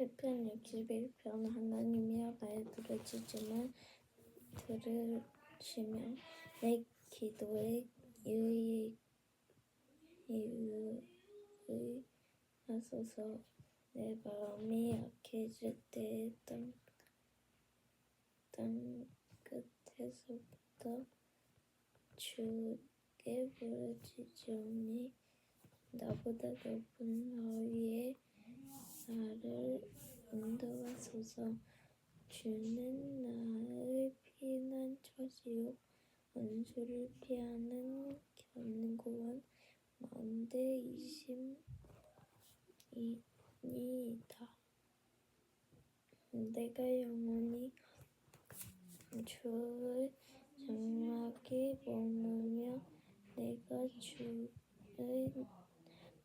시편 61편 하나님이여 나의 부르짖음을 들으시며 내 기도에 유의 유의하소서. 내 마음이 약해질 때에 땅, 땅 끝에서부터 주께 부르짖으니 나보다 높은 너위에 나를 인도하소서 주는 나의 피난처시요 원수를 피하는 견고한 망대이심이니이다. 내가 영원히 주의 장막에 머무며 내가 주의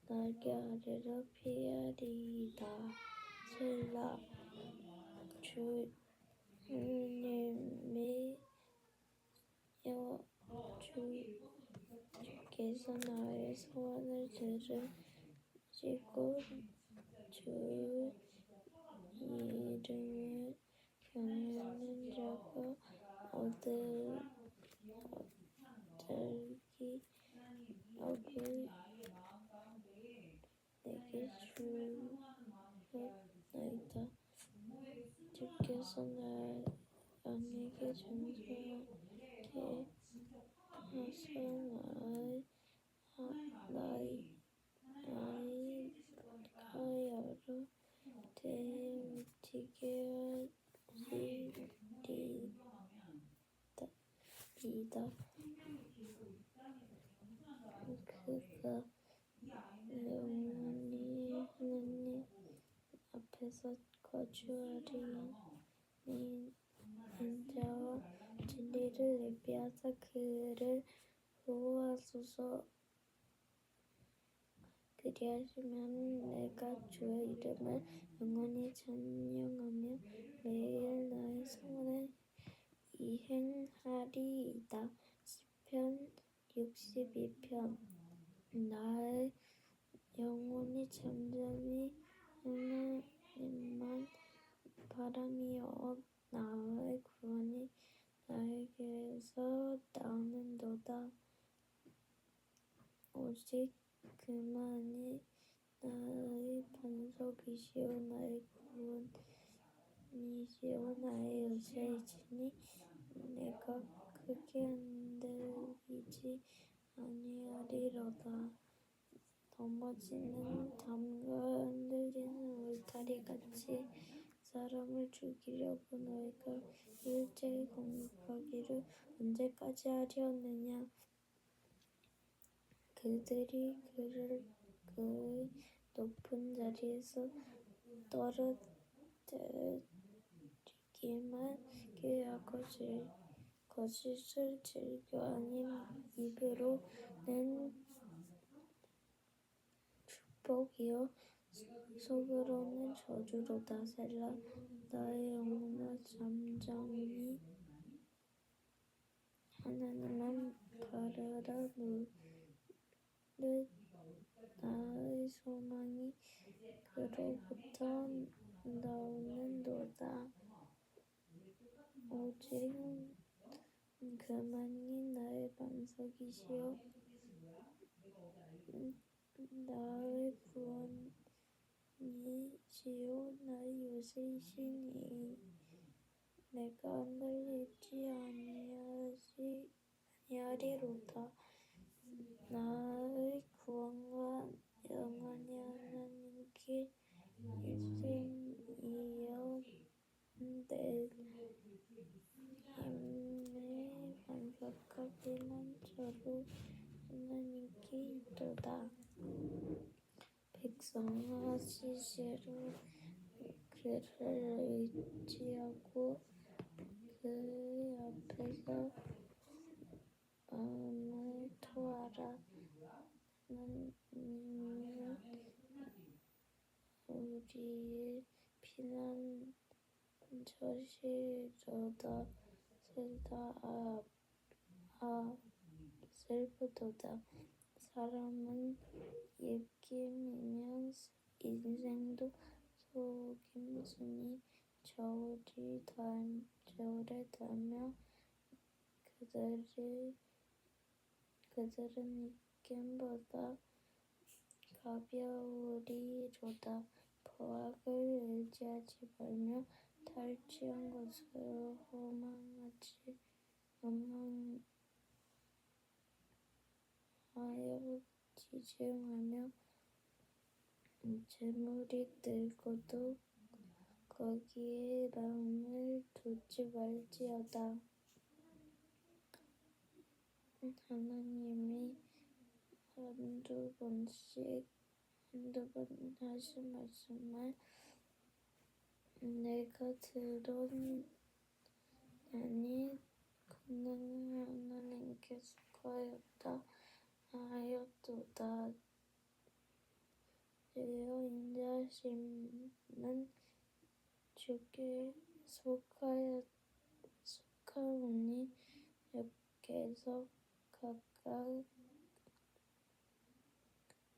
날개 아래로 피하리이다. 셀라 주님이 여 주, 주께서 나의 소원을 들으시고 주 이름을 경외하는 자가 얻을 얻을기 얻을 내게 주옵나이다. 주께서 나 양에게 정죄하게 하사 나의 하- 나의 나의 가야로 대미치게 하시리이다. 그가 앞에서 거주하리니 인자와 진리를 예비하사 그를 보호하소서 그리하시면 내가 주의 이름을 영원히 찬양하며 매일 나의 소원을 이행하리이다. 시편 62편 나의 영혼이 잠잠히 하나 님만 바라미어 나의 구원이 나에게서 나오는도다. 오직 그만이 나의 반석이시요 나의 구원이시요 나의 요새이시니 내가 크게 흔들리지 아니하리로다. 넘어지는 담과 흔들리는 울타리 같이 사람을 죽이려고 너희가 일제히 공격하기를 언제까지 하려느냐? 그들이 그를 그의 높은 자리에서 떨어뜨리기만 꾀하고 즐- 거짓을 즐겨 아님 입으로 낸 축복이요 속으로는 저주로다. 셀라 나의 영혼아 잠잠히 하나님만 바라라. 무릇 나의 소망이 그로부터 나오는 도다. 오직 그만이 나의 반석이시요 나의 구원 이시요 나의 요새이시니 내가 흔들리지 아니하지 아니하리로다. 나의 구원과 영원히 하나님께 있음이여 내 힘의 반석과 피난처로 하나님께 있도다 백성아 시시로 그를 의지하고 그 앞에서 마음을 토하라 하나님은 우리의 피난처시로다 셀다 아, 아 슬프도다 사람은 입김이면 인생도 속임 손이 저울이 달, 저울에 닿으며 그들을 그들은 입김보다 가벼우리로다. 보약을 의지하지 말며 탈취한 것을 허망하지 허망 하여 지증하며 재물이 들고도 거기에 마음을 두지 말지어다. 하나님이 한두 번씩 한두 번 하신 말씀을 내가 들었나니 권능을 하나님께 속하였다 하였도다. 주여 인자하심은 주께 속하였 속하오니 주께서 각각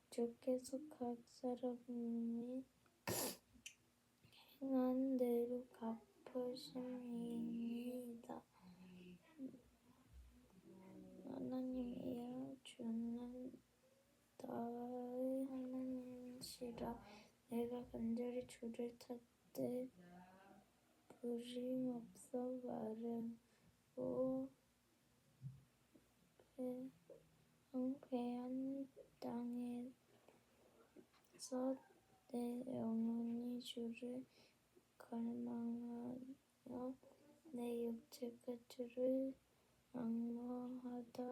주께서 각 사람이 행한 대로 갚으심이니이다. 하나님이여 주는 나의 하나님이시라 내가 간절히 주를 찾되 부심없어 마르고 배- 황폐한 땅에서 내 영혼이 주를 갈망하여 내 육체가 주를 악모하다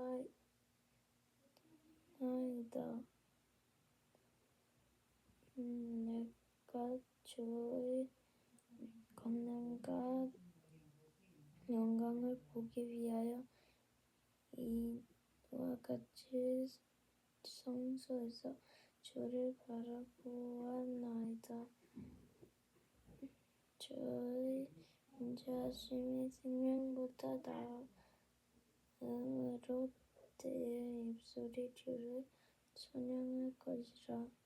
나이다. 음, 내가 주의 권능과 영광을 보기 위하여 이와 같이 성소에서 주를 바라보았나이다. 주의 인자하심이 생명보다 나음으로 내 입술이 주를 찬양할 것이라.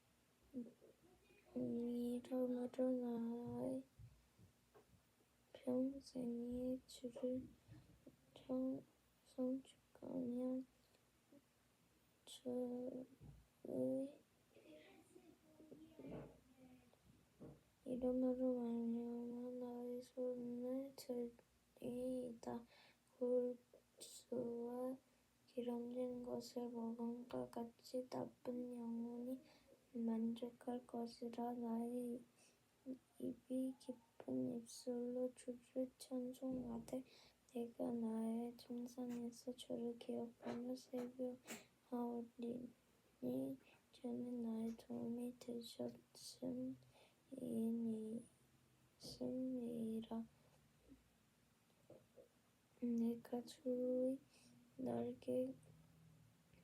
이러므로 나의 평생이 주를 청- 성축하며 주의 이름으로 말미암아 나의 손을 들이이다. 골수와 기름진 것을 먹음과 같이 나쁜 영혼이 만족할 것이라 나의 입이 깊은 입술로 주를 찬송하되 내가 나의 청산에서 주를 기억하며 새벽하오리니 주는 나의 도움이 되셨음 이니라. 내가 주의 날개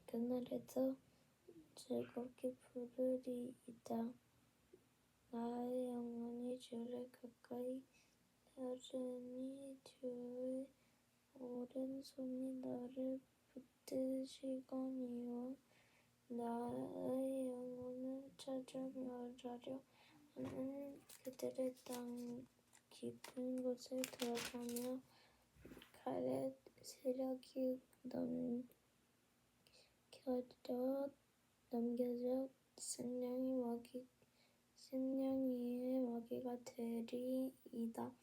그날에도 즐겁게 부르리이다. 나의 영혼이 주를 가까이 따르니 주의 오른손이 나를 붙드시거니와 나의 영혼을 멸하려 하는 그들의 땅 깊은 곳에 들어가며 칼에 세력이 넘겨져 넘겨져 생명이 먹이 생명이의 먹이가 되리이다.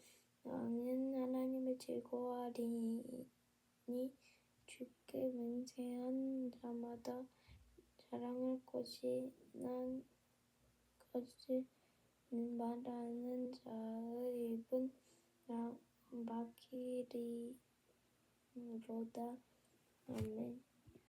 나는 하나님을 즐거워하리니 주께 맹세한 자마다 자랑할 것이 난 것을 말하는 자의 입은 나 막히리로다. 아멘.